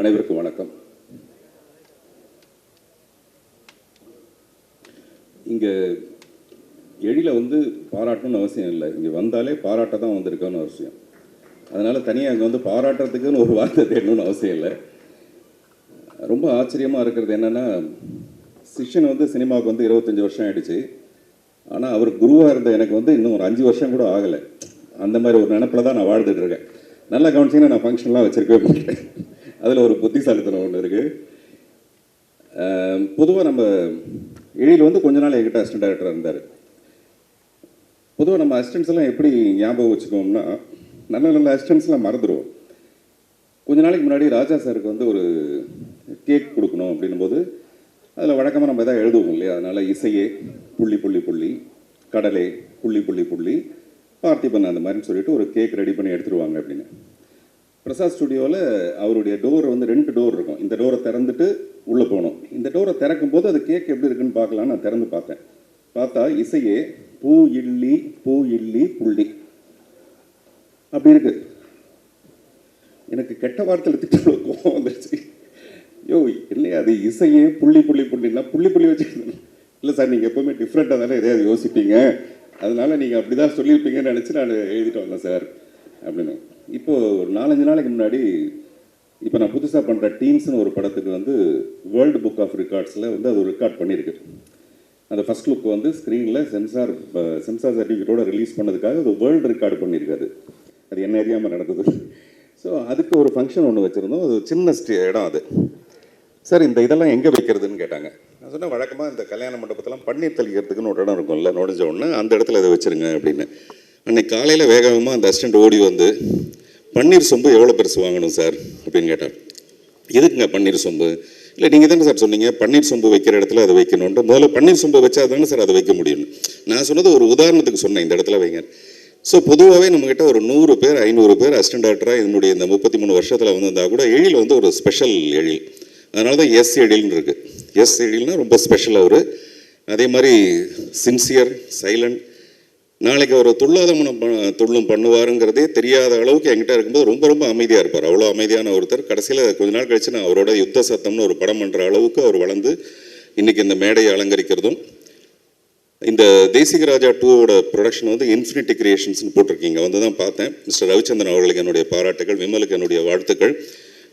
அனைவருக்கும் வணக்கம். இங்கே எழில வந்து பாராட்டணும்னு அவசியம் இல்லை. இங்கே வந்தாலே பாராட்ட தான் வந்திருக்கோன்னு அவசியம். அதனால் தனியாக அங்கே வந்து பாராட்டுறதுக்குன்னு ஒரு வார்த்தை தேடணும்னு அவசியம் இல்லை. ரொம்ப ஆச்சரியமாக இருக்கிறது என்னென்னா சிஷ்யன் வந்து சினிமாவுக்கு வந்து இருபத்தஞ்சி வருஷம் ஆயிடுச்சு. ஆனால் அவர் குருவாக இருந்த எனக்கு வந்து இன்னும் ஒரு அஞ்சு வருஷம் கூட ஆகலை. அந்த மாதிரி ஒரு நினப்பில் தான் நான் வாழ்ந்துட்டு இருக்கேன். நல்லா கவனிச்சிங்கன்னா நான் ஃபங்க்ஷன்லாம் வச்சுருக்கவே மாட்டேன். அதில் ஒரு புத்திசாலித்தனம் ஒன்று இருக்குது பொதுவாக நம்ம எழில் வந்து கொஞ்ச நாள் என்கிட்ட அசிஸ்டன்ட் டைரக்டராக இருந்தார். பொதுவாக நம்ம அசிஸ்டன்ஸ் எல்லாம் எப்படி ஞாபகம் வச்சுக்கோம்னா நல்ல நல்ல அசிஸ்டன்ஸ்லாம் மறந்துடுவோம் கொஞ்ச நாளைக்கு முன்னாடி ராஜா சாருக்கு வந்து ஒரு கேக் கொடுக்கணும் அப்படின்னும் போது அதில் வழக்கமாக நம்ம எதாவது எழுதுவோம் இல்லையா? அதனால் இசையே புள்ளி புள்ளி புள்ளி கடலே புள்ளி புள்ளி புள்ளி பார்த்திபன் அந்த மாதிரின்னு சொல்லிட்டு ஒரு கேக் ரெடி பண்ணி எடுத்துருவாங்க அப்படின்னு. பிரசாத் ஸ்டுடியோவில் அவருடைய டோர் வந்து ரெண்டு டோர் இருக்கும். இந்த டோரை திறந்துட்டு உள்ளே போகணும். இந்த டோரை திறக்கும் போது அது கேக் எப்படி இருக்குன்னு பார்க்கலான்னு நான் திறந்து பார்த்தேன். பார்த்தா இசையே பூ இல்லி பூ இல்லி புள்ளி. அப்படி இருக்கு. எனக்கு கெட்ட வார்த்தையில் திட்டு கோபம் வந்துருச்சு. யோ இல்லையா அது இசையே புள்ளி புள்ளி புள்ளின்னா புள்ளி புள்ளி வச்சுருந்தேன் இல்லை சார் நீங்கள் எப்போவுமே டிஃப்ரெண்ட்டாக தானே எதையாவது யோசிப்பீங்க. அதனால் நீங்கள் அப்படி தான் சொல்லியிருப்பீங்கன்னு நினச்சி நான் எழுதிட்டு வந்தேன் சார் அப்படின்னு. இப்போது ஒரு நாலஞ்சு நாளைக்கு முன்னாடி இப்போ நான் புதுசாக பண்ணுற டீம்ஸ்னு ஒரு படத்துக்கு வந்து வேர்ல்டு புக் ஆஃப் ரெக்கார்ட்ஸில் வந்து அது ரெக்கார்ட் பண்ணியிருக்கு அந்த ஃபர்ஸ்ட் லுக் வந்து ஸ்க்ரீனில் சென்சார் சென்சார் சர்டிஃபிகேட்டோட ரிலீஸ் பண்ணதுக்காக அது வேர்ல்டு ரெக்கார்டு பண்ணியிருக்காது அது என்ன அறியாமல் நடக்குது ஸோ அதுக்கு ஒரு ஃபங்க்ஷன் ஒன்று வச்சுருந்தோம். அது சின்ன ஸ்டே இடம் அது. சார் இந்த இதெல்லாம் எங்கே வைக்கிறதுன்னு கேட்டாங்க. நான் சொன்னேன் வழக்கமாக இந்த கல்யாண மண்டபத்தெல்லாம் பன்னீர் தெளிக்கிறதுக்குன்னு ஒரு இடம் இருக்கும்ல நுழைஞ்ச உடனே அந்த இடத்துல இதை வச்சுருங்க அப்படின்னு. அன்னைக்கு காலையில் வேகமாக அந்த அசிஸ்டண்ட் ஓடி வந்து பன்னீர் சொம்பு எவ்வளோ பெருசு வாங்கணும் சார் அப்படின்னு கேட்டார். எதுக்குங்க பன்னீர் சொம்பு? இல்லை நீங்கள் தானே சார் சொன்னீங்க பன்னீர் சொம்பு வைக்கிற இடத்துல அதை வைக்கணுன்ட்டு முதல்ல பன்னீர் சொம்பு வச்சா தானே சார் அதை வைக்க முடியும். நான் சொன்னது ஒரு உதாரணத்துக்கு சொன்னேன் இந்த இடத்துல வைங்க. ஸோ பொதுவாகவே நம்மக்கிட்ட ஒரு நூறு பேர் ஐநூறு பேர் அசிஸ்டன்ட் டாக்டராக என்னுடைய இந்த முப்பத்தி மூணு வருஷத்தில் வந்திருந்தா கூட எழில் வந்து ஒரு ஸ்பெஷல் எழில். அதனால தான் எஸ் எழில்னு இருக்குது எஸ் எழில்னா ரொம்ப ஸ்பெஷல் அவர். அதே மாதிரி சின்சியர் சைலண்ட் நாளைக்கு அவர் துள்ளாத ப- துள்ளும் பண்ணுவாருங்கிறதே தெரியாத அளவுக்கு என்கிட்ட இருக்கும்போது ரொம்ப ரொம்ப அமைதியாக இருப்பார். அவ்வளோ அமைதியான ஒருத்தர். கடைசியில் கொஞ்ச நாள் கழிச்சு நான் அவரோட யுத்த சத்தம்னு ஒரு படம் பண்ணுற அளவுக்கு அவர் வளர்ந்து இன்னைக்கு இந்த மேடையை அலங்கரிக்கிறதும் இந்த தேசிக ராஜா டூவோட ப்ரொடக்ஷன் வந்து இன்ஃபினிட்டி கிரியேஷன்ஸ்னு போட்டிருக்கீங்க. வந்து தான் பார்த்தேன். மிஸ்டர் ரவிச்சந்திரன் அவர்களுக்கு என்னுடைய பாராட்டுகள் விமலுக்கு என்னுடைய வாழ்த்துக்கள்.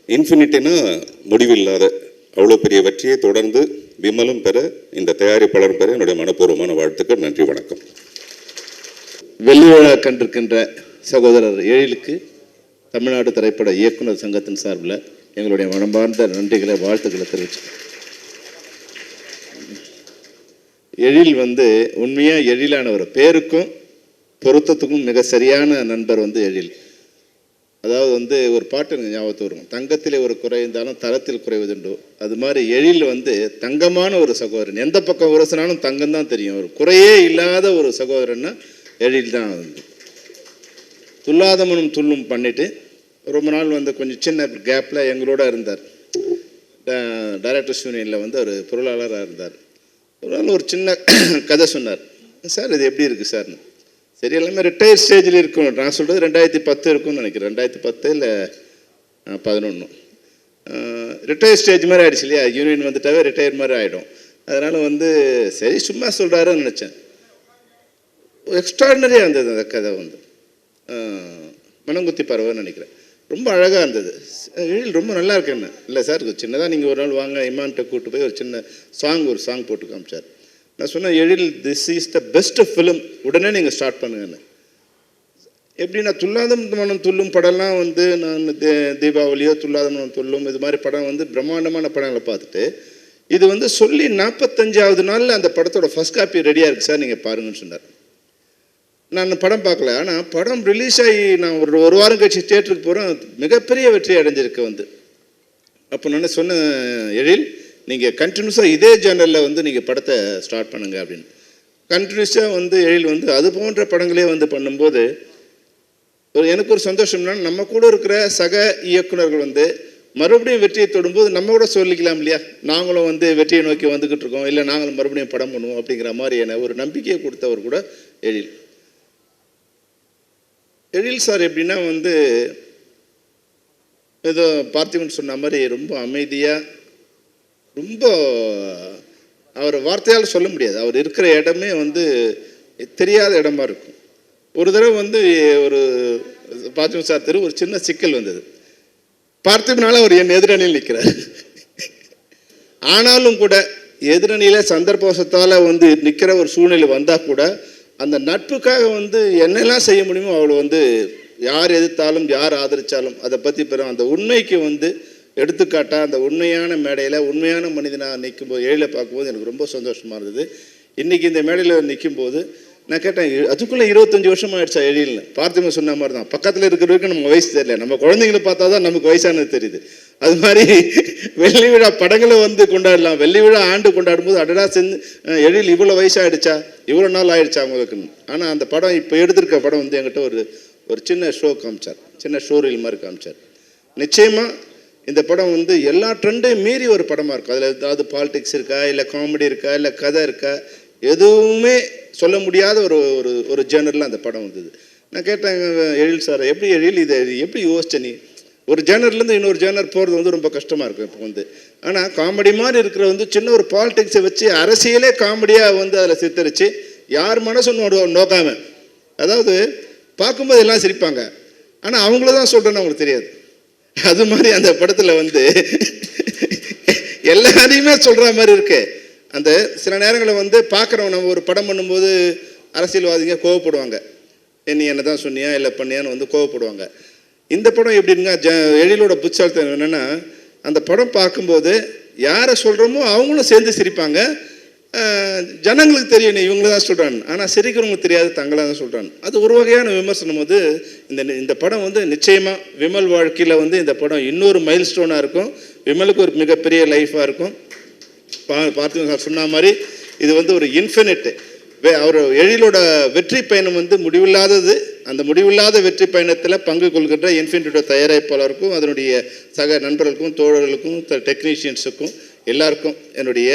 இன்ஃபினிட்டினா முடிவில்லாத அவ்வளோ பெரிய வெற்றியை தொடர்ந்து விமலும் பெற இந்த தயாரிப்பாளரும் பெற என்னுடைய மனப்பூர்வமான வாழ்த்துக்கள். நன்றி வணக்கம். வெள்ளிவிழா கண்டிருக்கின்ற சகோதரர் எழிலுக்கு தமிழ்நாடு திரைப்பட இயக்குனர் சங்கத்தின் சார்பில் எங்களுடைய மனமார்ந்த நன்றிகளை வாழ்த்துக்களை தெரிவிச்சு எழில் வந்து உண்மையாக எழிலானவர். பேருக்கும் பொருத்தத்துக்கும் மிக சரியான நண்பர் வந்து எழில். அதாவது வந்து ஒரு பாட்டு எனக்கு வரும். தங்கத்திலே ஒரு குறை இருந்தாலும் தரத்தில் குறைவதுண்டு. அது மாதிரி எழில் வந்து தங்கமான ஒரு சகோதரன். எந்த பக்கம் உரசினாலும் தங்கம் தான் தெரியும். ஒரு குறையே இல்லாத ஒரு சகோதரன்னா ஏழில் தான் வந்து துல்லாதமனும் துள்ளும் பண்ணிவிட்டு ரொம்ப நாள் வந்து கொஞ்சம் சின்ன கேப்பில் எங்களோட இருந்தார். டைரக்டர்ஸ் யூனியனில் வந்து ஒரு பொருளாளராக இருந்தார். ஒரு நாள் ஒரு சின்ன கதை சொன்னார். சார் இது எப்படி இருக்குது சார்னு சரி எல்லாமே ரிட்டையர் ஸ்டேஜில் இருக்கும். நான் சொல்கிறது ரெண்டாயிரத்தி பத்து இருக்கும்னு நினைக்கிறேன். ரெண்டாயிரத்தி பத்து இல்லை பதினொன்று ரிட்டையர் ஸ்டேஜ் மாதிரி ஆகிடுச்சு இல்லையா? யூனியன் வந்துட்டாவே ரிட்டையர் மாதிரி ஆகிடும் அதனால் வந்து சரி சும்மா சொல்கிறாருன்னு நினச்சேன். எக்ஸ்ட்ராடினரியாக இருந்தது அந்த கதை வந்து. மனங்குத்தி பறவைன்னு நினைக்கிறேன். ரொம்ப அழகாக இருந்தது. எழில் ரொம்ப நல்லா இருக்கேன்னு இல்லை சார் சின்னதாக நீங்கள் ஒரு நாள் வாங்க இமான்கிட்ட கூட்டு போய் ஒரு சின்ன சாங் ஒரு சாங் போட்டு காமிச்சார். நான் சொன்னேன் Ezhil this is the best film உடனே நீங்கள் ஸ்டார்ட் பண்ணுங்கன்னு. எப்படின்னா துல்லாத மனம் துள்ளும் படம்லாம் வந்து நான் தே தீபாவளியோ துல்லாத மனம் துள்ளும் இது மாதிரி படம் வந்து பிரம்மாண்டமான படங்களை பார்த்துட்டு இது வந்து சொல்லி நாற்பத்தஞ்சாவது நாளில் அந்த படத்தோட ஃபஸ்ட் காப்பி ரெடியாக இருக்குது சார் நீங்கள் பாருங்கன்னு சொன்னார். நான் படம் பார்க்கல. ஆனால் படம் ரிலீஸ் ஆகி நான் ஒரு ஒரு வாரம் கழிச்சு தியேட்டருக்கு போகிறேன் மிகப்பெரிய வெற்றி அடைஞ்சிருக்கு வந்து. அப்போ நான் சொன்ன எழில் நீங்கள் கண்டினியூஸாக இதே ஜேனலில் வந்து நீங்கள் படத்தை ஸ்டார்ட் பண்ணுங்க அப்படின்னு. கண்டினியூஸாக வந்து எழில் வந்து அது போன்ற படங்களே வந்து பண்ணும்போது ஒரு எனக்கு ஒரு சந்தோஷம்னா நம்ம கூட இருக்கிற சக இயக்குனர்கள் வந்து மறுபடியும் வெற்றியை தொடும்போது நம்ம கூட சொல்லிக்கலாம் இல்லையா? நாங்களும் வந்து வெற்றியை நோக்கி வந்துக்கிட்டு இருக்கோம். இல்லை நாங்களும் மறுபடியும் படம் பண்ணுவோம் அப்படிங்கிற மாதிரியான ஒரு நம்பிக்கையை கொடுத்தவர் கூட எழில். எழில் சார் எப்படின்னா வந்து ஏதோ பார்த்திபன் சொன்ன மாதிரி ரொம்ப அமைதியாக ரொம்ப அவர் வார்த்தையால் சொல்ல முடியாது. அவர் இருக்கிற இடமே வந்து தெரியாத இடமா இருக்கும். ஒரு தடவை வந்து ஒரு பார்த்திபன் சார் தெரு ஒரு சின்ன சிக்கல் வந்தது. பார்த்திபனால அவர் என் எதிரணியில் நிற்கிறார். ஆனாலும் கூட எதிரணியில் சந்தர்ப்பவசத்தால் வந்து நிற்கிற ஒரு சூழ்நிலை வந்தால் கூட அந்த நட்புக்காக வந்து என்னெல்லாம் செய்ய முடியுமோ அவளை வந்து யார் எதிர்த்தாலும் யார் ஆதரித்தாலும் அதை பற்றி பெறும் அந்த உண்மைக்கு வந்து எடுத்துக்காட்டாக அந்த உண்மையான மேடையில் உண்மையான மனிதனாக நிற்கும் போது எழில பார்க்கும்போது எனக்கு ரொம்ப சந்தோஷமாக இருந்தது. இன்றைக்கி இந்த மேடையில் நிற்கும் போது நான் கேட்டேன் அதுக்குள்ளே இருபத்தஞ்சி வருஷம் ஆயிடுச்சா எழில்னு. பார்த்திபன் சொன்ன மாதிரி தான் பக்கத்தில் இருக்கிறவருக்கு நம்ம வயசு தெரியல. நம்ம குழந்தைங்களை பார்த்தா தான் நமக்கு வயசானது தெரியுது. அது மாதிரி வெள்ளி விழா படங்களை வந்து கொண்டாடலாம். வெள்ளி விழா ஆண்டு கொண்டாடும் போது அடடா செஞ்சு எழில் இவ்வளோ வயசாயிடுச்சா? இவ்வளோ நாள் ஆயிடுச்சா அவங்களுக்குன்னு ஆனால் அந்த படம் இப்போ எடுத்திருக்க படம் வந்து என்கிட்ட ஒரு ஒரு சின்ன ஷோ காமிச்சார். சின்ன ஷோ ரீல் மாதிரி காமிச்சார். நிச்சயமாக இந்த படம் வந்து எல்லா ட்ரெண்டையும் மீறி ஒரு படமாக இருக்கும். அதில் ஏதாவது பாலிடிக்ஸ் இருக்கா? இல்லை காமெடி இருக்கா? இல்லை கதை இருக்கா? எதுவுமே சொல்ல முடியாத ஒரு ஒரு ஒரு ஜேனரில் அந்த படம் வந்தது. நான் கேட்டேன் எழில் சார் எப்படி எழில் இதை எப்படி யோசிச்ச நீ? ஒரு ஜேனர்லேருந்து இன்னொரு ஜேனர் போகிறது வந்து ரொம்ப கஷ்டமாக இருக்கும் இப்போ வந்து. ஆனால் காமெடி மாதிரி இருக்கிற வந்து சின்ன ஒரு பாலிடிக்ஸை வச்சு அரசியலே காமெடியாக வந்து அதில் சித்தரித்து யார் மனசும் நோ நோக்காம. அதாவது பார்க்கும்போது எல்லாம் சிரிப்பாங்க. ஆனால் அவங்கள தான் சொல்கிறேன்னு அவங்களுக்கு தெரியாது. அது மாதிரி அந்த படத்தில் வந்து எல்லாரையுமே சொல்கிற மாதிரி இருக்கு. அந்த சில நேரங்களில் வந்து பார்க்குறவங்க நம்ம ஒரு படம் பண்ணும்போது அரசியல்வாதிங்க கோவப்படுவாங்க. நீ என்ன தான் சொன்னியா? இல்லை பண்ணியான்னு வந்து கோவப்படுவாங்க. இந்த படம் எப்படின்னா ஜ எழிலோட புத்தாலத்தனம் என்னென்னா அந்த படம் பார்க்கும்போது யாரை சொல்கிறோமோ அவங்களும் சேர்ந்து சிரிப்பாங்க. ஜனங்களுக்கு தெரியும் நீ இவங்கள தான் சொல்கிறான் ஆனால் சிரிக்கிறவங்களுக்கு தெரியாது தங்களாக தான் சொல்கிறான் அது ஒரு வகையான விமர்சனம் போது இந்த இந்த படம் வந்து நிச்சயமாக விமல் வாழ்க்கையில் வந்து இந்த படம் இன்னொரு மைல் ஸ்டோனாக இருக்கும். விமலுக்கு ஒரு மிகப்பெரிய லைஃபாக இருக்கும். பா பார்த்து சார் சொன்ன மாதிரி இது வந்து ஒரு இன்ஃபினிட் அவர் எழிலோட வெற்றி பயணம் வந்து முடிவில்லாதது அந்த முடிவில்லாத வெற்றி பயணத்தில் பங்கு கொள்கின்ற இன்ஃபினிட்டோட தயாரிப்பாளருக்கும் அதனுடைய சக நண்பர்களுக்கும் தோழர்களுக்கும் டெக்னீஷியன்ஸுக்கும் எல்லாருக்கும் என்னுடைய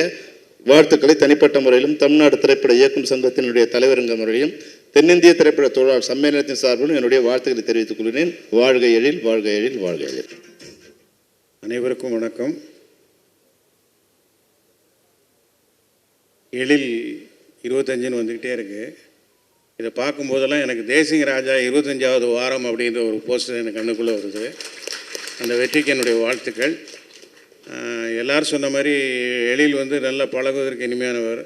வாழ்த்துக்களை தனிப்பட்ட முறையிலும் தமிழ்நாடு திரைப்பட இயக்கும் சங்கத்தினுடைய தலைவருங்க முறையிலும் தென்னிந்திய திரைப்பட தொழிலாளர் சம்மேளனத்தின் சார்பிலும் என்னுடைய வாழ்த்துக்களை தெரிவித்துக் கொள்கிறேன். வாழ்க எழில் வாழ்க எழில் வாழ்க எழில். அனைவருக்கும் வணக்கம். எழில் இருபத்தஞ்சுன்னு வந்துக்கிட்டே இருக்குது இதை பார்க்கும்போதெல்லாம் எனக்கு தேசிங்க ராஜா இருபத்தஞ்சாவது வாரம் அப்படின்ற ஒரு போஸ்டர் எனக்கு கண்ணுக்குள்ளே வருது. அந்த வெற்றிக்கு என்னுடைய வாழ்த்துக்கள். எல்லோரும் எல்லாரும் சொன்ன மாதிரி எழில் வந்து நல்லா பழகுவதற்கு இனிமையானவர்.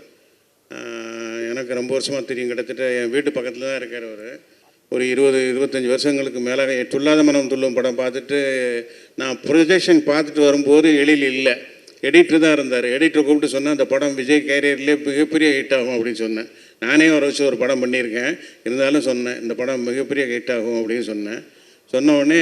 எனக்கு ரொம்ப வருஷமாக தெரியும். கிட்டத்தட்ட என் வீட்டு பக்கத்தில் தான் இருக்கார் அவர். ஒரு இருபது இருபத்தஞ்சி வருஷங்களுக்கு மேலே துல்லாத மனம் துள்ளும் படம் பார்த்துட்டு நான் ப்ரொஜெக்ஷன் பார்த்துட்டு வரும்போது எழில் இல்லை. எடிட்டர் தான் இருந்தார். எடிட்டர் கூப்பிட்டு சொன்னேன் அந்த படம் விஜய் கேரியர்லேயே மிகப்பெரிய ஹிட் ஆகும் அப்படின்னு சொன்னேன். நானே ஒரு வச்சு ஒரு படம் பண்ணியிருக்கேன். இருந்தாலும் சொன்னேன் இந்த படம் மிகப்பெரிய ஹிட் ஆகும் அப்படின்னு சொன்னேன். சொன்ன உடனே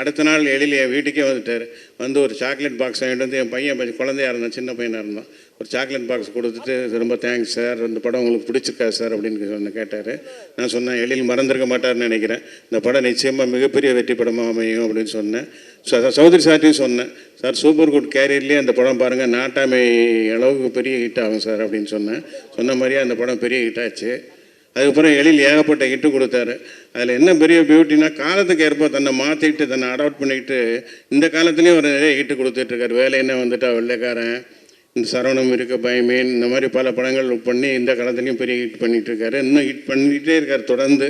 அடுத்த நாள் எழில் என் வீட்டுக்கே வந்துட்டார். வந்து ஒரு சாக்லேட் பாக்ஸ் வாங்கிட்டு வந்து என் பையன் குழந்தையாக குழந்தையா இருந்தான் சின்ன பையனாக இருந்தான். ஒரு சாக்லேட் பாக்ஸ் கொடுத்துட்டு ரொம்ப தேங்க்ஸ் சார் இந்த படம் உங்களுக்கு பிடிச்சிருக்கா சார் அப்படின்னு சொன்ன கேட்டார். நான் சொன்னேன் எழில் மறந்துருக்க மாட்டார்னு நினைக்கிறேன். இந்த படம் நிச்சயமாக மிகப்பெரிய வெற்றி படமாக அமையும் அப்படின்னு சொன்னேன். ச- சௌதரி சார்ட்டையும் சொன்னேன். சார் சூப்பர் குட் கேரியர்லேயே அந்த படம் பாருங்கள் நாட்டாமை அளவுக்கு பெரிய ஹிட் ஆகும் சார் அப்படின்னு சொன்னேன். சொன்ன மாதிரியே அந்த படம் பெரிய ஹிட் ஆச்சு. அதுக்கப்புறம் எழில் ஏகப்பட்ட ஹிட்டு கொடுத்தாரு. அதில் என்ன பெரிய பியூட்டினா காலத்துக்கு ஏற்ப தன்னை மாற்றிக்கிட்டு தன்னை அடாப்ட் பண்ணிக்கிட்டு இந்த காலத்துலேயும் ஒரு நிறைய ஹிட்டு கொடுத்துட்ருக்காரு வேலை என்ன வந்துட்டா வெள்ளைக்காரன் இந்த சரவணம் இருக்க பயமேன் இந்த மாதிரி பல படங்கள் பண்ணி இந்த காலத்துலேயும் பெரிய ஹிட் பண்ணிகிட்டு இருக்காரு இன்னும் ஹிட் பண்ணிகிட்டே இருக்கார் தொடர்ந்து.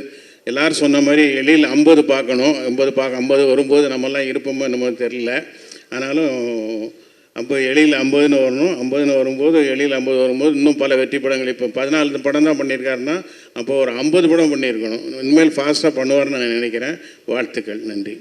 எல்லாரும் சொன்ன மாதிரி எழில் ஐம்பது பார்க்கணும். ஐம்பது பார்க்க ஐம்பது வரும்போது நம்மெல்லாம் இருப்போமோ என்னமோ தெரில ஆனாலும் அப்போ எழில் ஐம்பதுன்னு வரணும். ஐம்பதுன்னு வரும்போது எழில் ஐம்பது வரும்போது இன்னும் பல வெற்றி படங்கள். இப்போ பதினாலு படம் தான் பண்ணியிருக்காருன்னா அப்போ ஒரு ஐம்பது படம் பண்ணியிருக்கணும். இனிமேல் ஃபாஸ்ட்டாக பண்ணுவார்னு நான் நினைக்கிறேன். வாழ்த்துக்கள். நன்றி.